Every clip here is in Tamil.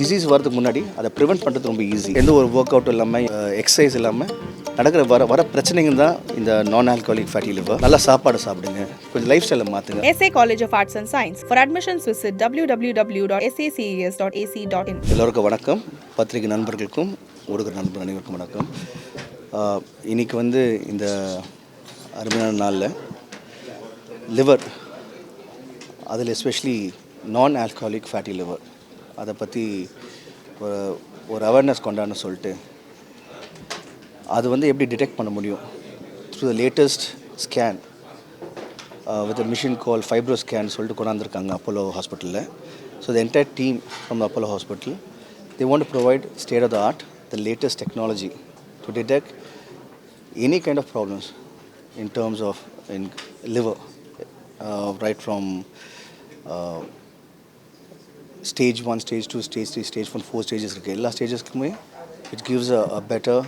டிசீஸ் வரதுக்கு முன்னாடி அதை ப்ரிவென்ட் பண்ணுறது ரொம்ப ஈஸி எந்த ஒரு ஒர்க் அவுட் இல்லாமல் எக்ஸசைஸ் இல்லாமல் நடக்கிற வர வர பிரச்சனைங்க தான் இந்த நான் ஆல்கோலிக் ஃபேட்டி லிவர் நல்லா சாப்பாடு சாப்பிடுங்க. கொஞ்சம் லைஃப் ஸ்டைலை மாற்றுங்க SA College of Arts and Science. For admissions, visit www.saces.ac.in. எல்லோருக்கும் வணக்கம். பத்திரிகை நண்பர்களுக்கும் ஊடக நண்பர் அனைவருக்கும் வணக்கம். ஆஹ் இன்னைக்கு வந்து இந்த அருமையான நாளில் லிவர் அதில் எஸ்பெஷலி நான் ஆல்கஹாலிக் ஃபேட்டி லிவர் அதை பற்றி ஒரு அவேர்னஸ் கொண்டான்னு சொல்லிட்டு அது வந்து எப்படி டிடெக்ட் பண்ண முடியும்? Through the latest scan with machine call fibro scan சொல்லிட்டு கொண்டாந்துருக்காங்க அப்போலோ ஹாஸ்பிட்டலில் so the entire team from Apollo hospital they want to provide state of the art the latest technology to detect any kind of problems in terms of in liver uh, right from uh, stage one stage two stage three stage four four stages இருக்குது எல்லா ஸ்டேஜஸ்க்குமே it gives a better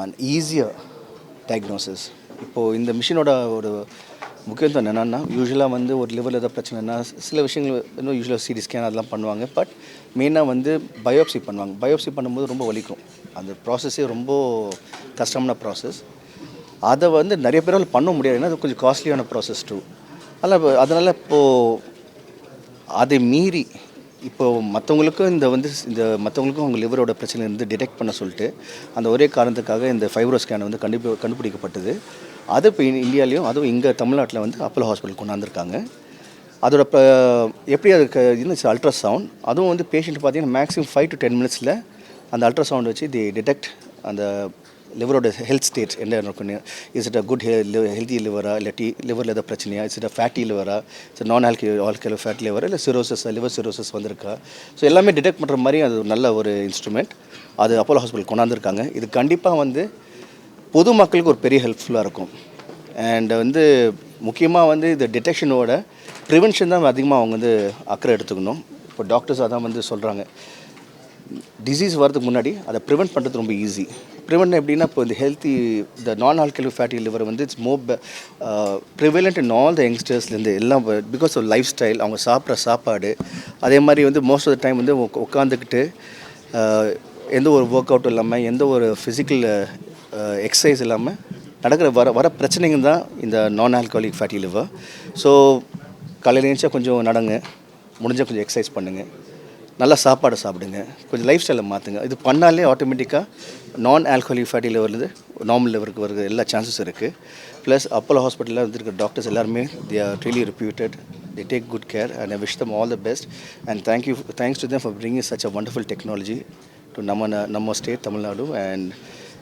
and easier diagnosis இப்போது இந்த மிஷினோட ஒரு முக்கியத்துவம் என்னென்னா யூஸ்வலாக வந்து ஒரு லிவரில் ஏதாவது பிரச்சனைனா சில விஷயங்கள் இன்னும் யூஸ்வலாக சிடி ஸ்கேன் அதெல்லாம் பண்ணுவாங்க. பட் மெயினாக வந்து பயோப்சி பண்ணுவாங்க. பயோப்சி பண்ணும்போது ரொம்ப வலிக்கும். அந்த ப்ராசஸே ரொம்ப கஷ்டமான ப்ராசஸ் அதை வந்து நிறைய பேரால் பண்ண முடியாது. ஏன்னா அது கொஞ்சம் காஸ்ட்லியான ப்ராசஸ் டூ அதனால் அதனால் இப்போது அதை மீறி இப்போது மற்றவங்களுக்கும் இந்த வந்து இந்த மற்றவங்களுக்கும் அவங்க லிவரோட பிரச்சனை இருந்து டிடெக்ட் பண்ண சொல்லிட்டு அந்த ஒரே காரணத்துக்காக இந்த ஃபைப்ரோ ஸ்கேன் வந்து கண்டுபி கண்டுபிடிக்கப்பட்டது. அது இப்போ இந்தியாலையும் அதுவும் இங்கே தமிழ்நாட்டில் வந்து அப்போலோ ஹாஸ்பிட்டல் கொண்டாந்துருக்காங்க. அதோட ப எப்படி அதுக்கு இன்னும் அல்ட்ராசவுண்ட் அதுவும் வந்து பேஷண்ட் பார்த்தீங்கன்னா மேக்ஸிமம் ஃபைவ் டு டென் மினிட்ஸில் அந்த அல்ட்ராசவுண்ட் வச்சு தி டிடெக்ட் அந்த லிவரோட ஹெல்த் ஸ்டேட் என்ன இருக்கணும் is it a good healthy லிவரா இல்லாட்டி லிவரில் ஏதாவது பிரச்சனையா? இஸ் இட் அ ஃபேட்டி லிவரா இட்ஸ் நான் ஆல்கி ஆல்கலோ ஃபேட் லிவரா இல்லை சிரோசஸ் லிவர் சிரோசஸ் வந்திருக்கா? ஸோ எல்லாமே டிடெக்ட் பண்ணுற மாதிரி அது நல்ல ஒரு இன்ஸ்ட்ருமெண்ட் அது அப்போலோ ஹாஸ்பிட்டல் கொண்டாந்துருக்காங்க. இது கண்டிப்பாக வந்து பொதுமக்களுக்கு ஒரு பெரிய ஹெல்ப்ஃபுல்லாக இருக்கும். அண்ட் வந்து முக்கியமாக வந்து இந்த டிடெக்ஷனோட ப்ரிவென்ஷன் தான் அதிகமாக அவங்க வந்து அக்கறை எடுத்துக்கணும். இப்போ டாக்டர்ஸ் அதான் வந்து சொல்கிறாங்க டிசீஸ் வரதுக்கு முன்னாடி அதை ப்ரிவென்ட் பண்ணுறது ரொம்ப ஈஸி ப்ரிவெண்ட் எப்படின்னா இப்போ இந்த ஹெல்த்தி இந்த நான் ஆல்கலி ஃபேட்டி லிவர் வந்து it's more prevalent in all the யங்ஸ்டர்ஸ்லேருந்து எல்லாம் பிகாஸ் ஆஃப் லைஃப் ஸ்டைல் அவங்க சாப்பிட்ற சாப்பாடு அதே மாதிரி வந்து மோஸ்ட் ஆஃப் த டைம் வந்து உட்காந்துக்கிட்டு uh, எந்த ஒரு ஒர்க் அவுட் இல்லாமல் எந்த ஒரு ஃபிசிக்கல் எக்ஸசைஸ் இல்லாமல் நடக்கிற வர வர பிரச்சனைங்க தான் இந்த நான் ஆல்கஹாலிக் ஃபேட்டி லிவர் ஸோ காலையில் எழுந்தா கொஞ்சம் நடங்க முடிஞ்சால் கொஞ்சம் எக்ஸசைஸ் பண்ணுங்கள் நல்லா சாப்பாடு சாப்பிடுங்க. கொஞ்சம் லைஃப் ஸ்டைலை மாற்றுங்க இது பண்ணாலே ஆட்டோமேட்டிக்காக நான் ஆல்கஹாலிக் ஃபேட்டி லெவலில் நார்மல் லெவலுக்கு வருது எல்லா சான்சஸ் இருக்குது ப்ளஸ் அப்போலோ ஹாஸ்பிட்டலில் வந்துருக்க டாக்டர்ஸ் எல்லாருமே they are really reputed they take good care and I wish them all the best and thank you thanks to them for bringing such a wonderful technology to நம்ம ந- நம்ம state Tamil Nadu and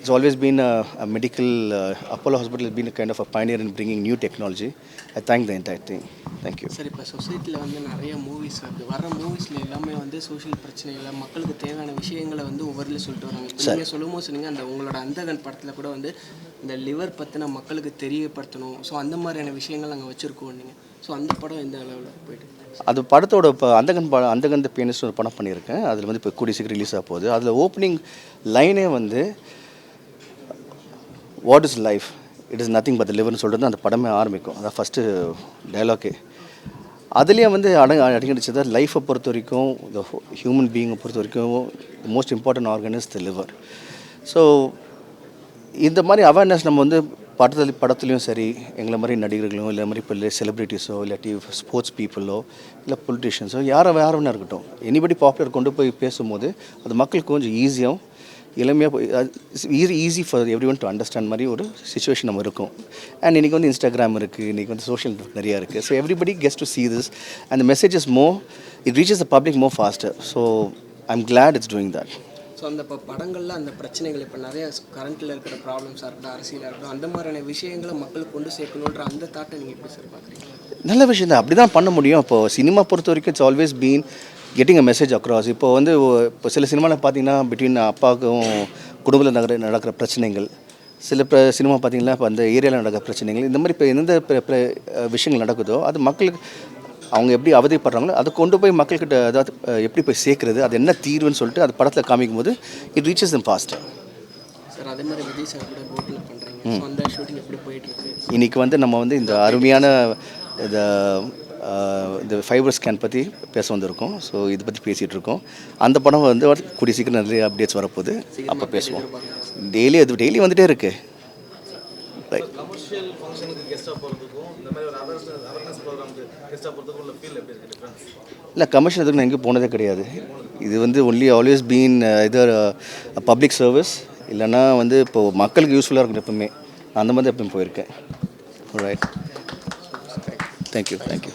It's always been a, a medical, uh, Apollo Hospital has been a kind of a pioneer in bringing new technology. I thank the entire team. Thank you. Sir இப்போ சொசைட்டியில் வந்து நிறைய மூவிஸ் வருது வர மூவிஸில் எல்லாமே வந்து சோஷியல் பிரச்சனைகளை மக்களுக்கு தேவையான விஷயங்களை வந்து ஒவ்வொருல சொல்லிட்டு வராங்க. இப்போ நீங்கள் சொல்லும்போது சொன்னீங்க அந்த உங்களோட அந்தகன் படத்தில் கூட வந்து இந்த லிவர் பற்றின மக்களுக்கு தெரியப்படுத்தணும். ஸோ அந்த மாதிரியான விஷயங்கள் நாங்கள் வச்சுருக்கோம் நீங்கள் ஸோ அந்த படம் எந்த அளவில் போயிட்டு அது படத்தோட இப்போ அந்தகன் படம் அந்தகன் பேனிஸ்ட் ஒரு படம் பண்ணியிருக்கேன். அதில் வந்து இப்போ கூடிய சீக்கிரம் ரிலீஸ் ஆக போகுது. அதில் ஓப்பனிங் லைனே வந்து what is life it is nothing but லிவர்னு சொல்கிறது அந்த படமே ஆரம்பிக்கும். அதான் ஃபஸ்ட்டு டைலாக்கே அதுலேயே வந்து அடங்க அடங்கிடுச்சது லைஃப்பை பொறுத்த வரைக்கும் த ஹியூமன் பீயிங்கை பொறுத்த வரைக்கும் most important organ is the liver so இந்த மாதிரி அவேர்னஸ் நம்ம வந்து படத்துல படத்துலையும் சரி எங்களை மாதிரி நடிகர்களும் இல்லை மாதிரி இப்போ செலிப்ரிட்டிஸோ இல்லாட்டி ஸ்போர்ட்ஸ் பீப்புளோ இல்லை பொலிட்டிஷியன்ஸோ யாரை யார் வேணா இருக்கட்டும். எனிபடி பாப்புலர் கொண்டு போய் பேசும்போது அது மக்களுக்கு கொஞ்சம் ஈஸியாகவும் எளிமையாக easy easy for everyone to understand மாதிரி ஒரு சுச்சுவேஷன் நம்ம இருக்கும். அண்ட் இன்றைக்கி வந்து இன்ஸ்டாகிராம் இருக்குது இன்றைக்கி வந்து சோஷியல் நிறையா இருக்குது so everybody gets to see this and the message is more it reaches the public more faster. So i'm glad it's doing that. So அந்த இப்போ படங்களில் அந்த பிரச்சனைகள் இப்போ நிறைய கரண்ட்டில் இருக்கிற ப்ராப்ளம்ஸாக இருக்கட்டும் அரசியலாக இருக்கட்டும் அந்த மாதிரியான விஷயங்களை மக்களுக்கு கொண்டு சேர்க்கணுன்ற அந்த தாட்டை நீங்கள் எப்படி சார் பார்க்குறீங்க நல்ல விஷயம் தான். அப்படி தான் பண்ண முடியும். இப்போ சினிமா பொறுத்த வரைக்கும் it's always been getting a message across இப்போ வந்து இப்போ சில சினிமாவில் பார்த்தீங்கன்னா பிட்வீன் அப்பாவுக்கும் குடும்பத்தில் நடக்கிற நடக்கிற பிரச்சனைகள். சில ப சினிமா பார்த்தீங்கன்னா இப்போ அந்த ஏரியாவில் நடக்கிற பிரச்சனைகள். இந்த மாதிரி இப்போ எந்த பிர- பிர- விஷயங்கள் நடக்குதோ அது மக்களுக்கு அவங்க எப்படி அவதிப்படுறாங்களோ அதை கொண்டு போய் மக்கள்கிட்ட அதாவது எப்படி போய் சேர்க்குறது அது என்ன தீர்வுன்னு சொல்லிட்டு அது படத்தில் காமிக்கும் போது இட் ரீச்சஸ் எப்படி போயிட்டுருக்கு இன்னைக்கு வந்து நம்ம வந்து இந்த அருமையான இந்த ஆஹ் இந்த ஃபைபர் ஸ்கேன் பற்றி பேச வந்திருக்கோம். ஸோ இதை பற்றி பேசிகிட்டு இருக்கோம். அந்த படம் வந்து கூடிய சீக்கிரம் நிறைய அப்டேட்ஸ் வரப்போகுது. அப்போ பேசுவோம். டெய்லி அது டெய்லி வந்துகிட்டே ரைட் இருக்குது டிஃப்ரென்ஸ் இல்லை கமர்ஷியல் இதுக்கு நான் எங்கேயும் போனதே கிடையாது. இது வந்து ஒன்லி ஆல்வேஸ் பீன் இது பப்ளிக் சர்வீஸ் இல்லைன்னா வந்து இப்போது மக்களுக்கு யூஸ்ஃபுல்லாக இருக்கணும் எப்பவுமே. நான் அந்த மாதிரி எப்பவும் போயிருக்கேன். Right thank you thank you